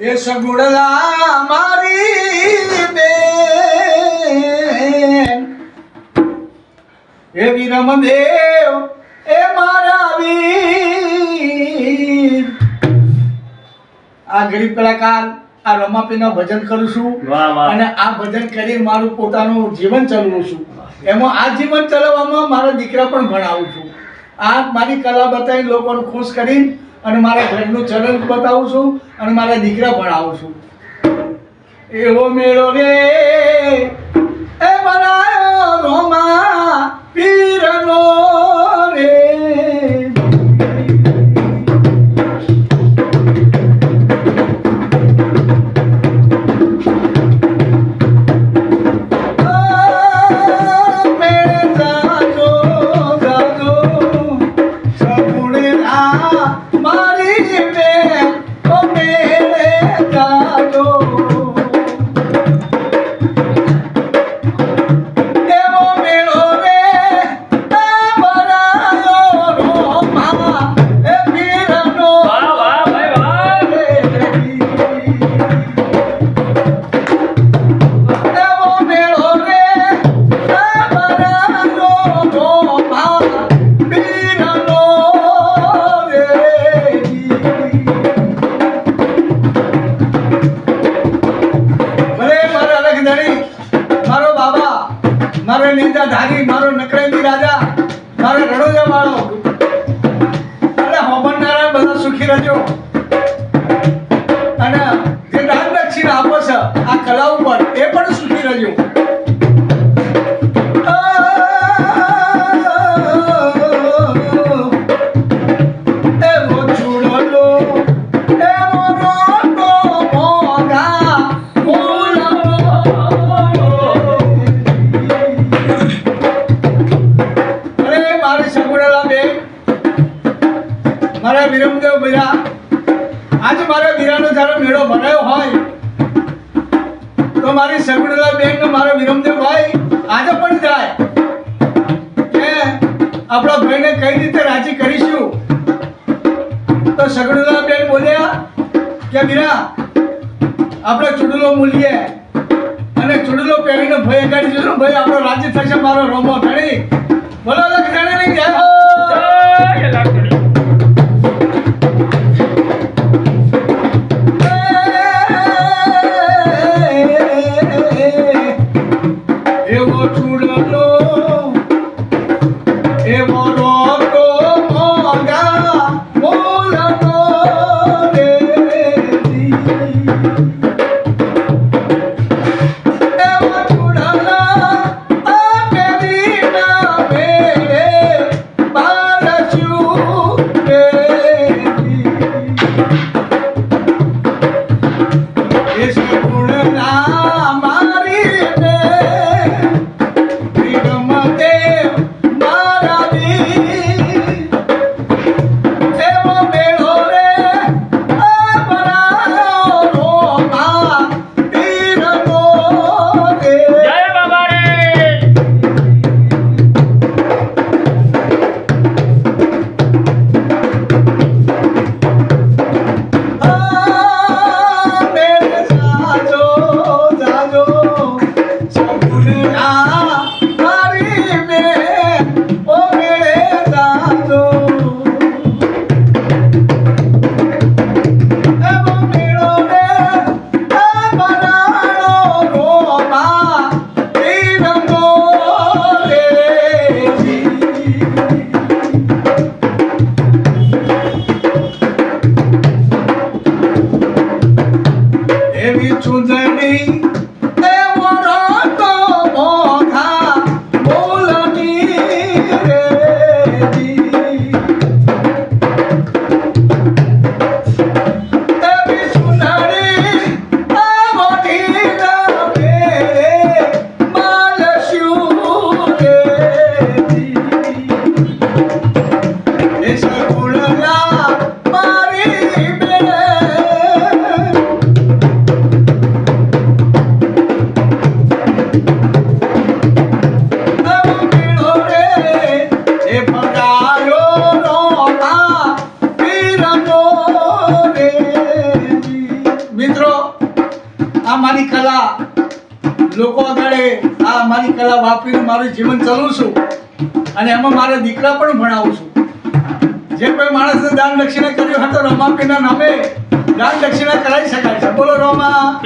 એ સગુડલા મારી બેન. એ વિરમદેવ એ મારા વીર. આ ગરીબ કલાકાર આ રમાપીના ભજન કરું છું અને આ ભજન કરી મારું પોતાનું જીવન ચલાવું છું. એમાં આ જીવન ચલાવવામાં મારા દીકરા પણ ભણાવું છું. આ મારી કલા બતાવી લોકોને ખુશ કરી અને મારા ઘરનું ચલણ બતાવું છું અને મારા દીકરા ભણાવું છું. એવો મેળો રે. એ બનાયો રોમા વાળો અને બધા સુખી રહેજો. મારા વિરમદેવ બીરા આજે મારા વીરાનો જ્યારે મેળો ભરાયો હોય, તો મારી સગુડેલા બેન મારા વિરમદેવ ભાઈ આજે પણ જાય. કે આપણા ભાઈને કઈ રીતે રાજી કરીશું? તો સગડુલા બેન બોલ્યા કે વીરા, આપણે ચૂડલો મૂલીએ અને ચૂડલો પહેરીને ભાઈ કાઢી જશું ભાઈ આપણો રાજી થશે મારો રોમો ઘણી બોલો લખણી જય હો! એવો ચૂડલો આ મારી કલા. લોકો આગળ આ મારી કલા વાપરીને મારું જીવન ચલાવું છું. અને એમાં મારા દીકરા પણ ભણાવું છું. જે કોઈ માણસને દાન દક્ષિણા કર્યું હોય તો રમાપીના નામે દાન દક્ષિણા કરાવી શકાય છે. બોલો, રમા.